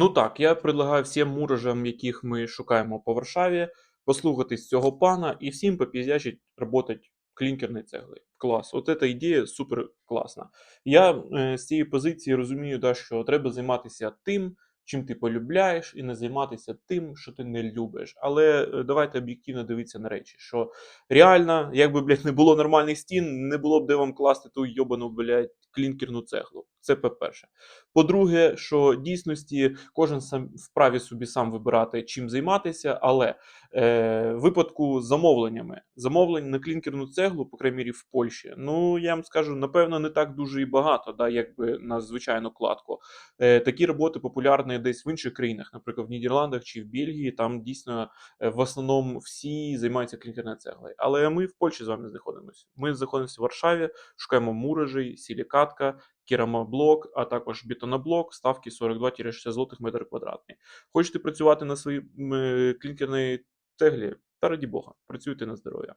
Ну так, я предлагаю всім мурожам, яких ми шукаємо по Варшаві, послухатись цього пана і всім попіздячить работать клінкерною цеглою. Клас. От ця ідея супер класна. Я е, з цієї позиції розумію, да, що треба займатися тим, чим ти полюбляєш, і не займатися тим, що ти не любиш. Але е, давайте об'єктивно дивитися на речі, що реально, якби, блядь, не було нормальних стін, не було б де вам класти ту йобану, блядь, клінкерну цеглу. Це по-перше. По-друге, що дійсності кожен сам вправі собі сам вибирати, чим займатися, але е, випадку з замовленнями, замовлень на клінкерну цеглу, по крайній в Польщі, ну я вам скажу, напевно, не так дуже і багато, да, якби на звичайну кладку. Е, такі роботи популярні десь в інших країнах, наприклад, в Нідерландах чи в Бельгії. Там дійсно е, в основному всі займаються клінкерною цеглою. Але ми в Польщі з вами знаходимося. Ми знаходимося в Варшаві, шукаємо муражі, силікатка, керамоблок, а також бетоноблок, ставки 42-60 злотих метр квадратний. Хочете працювати на своїй е, клінкерній цеглі? Та раді Бога, працюйте на здоров'я.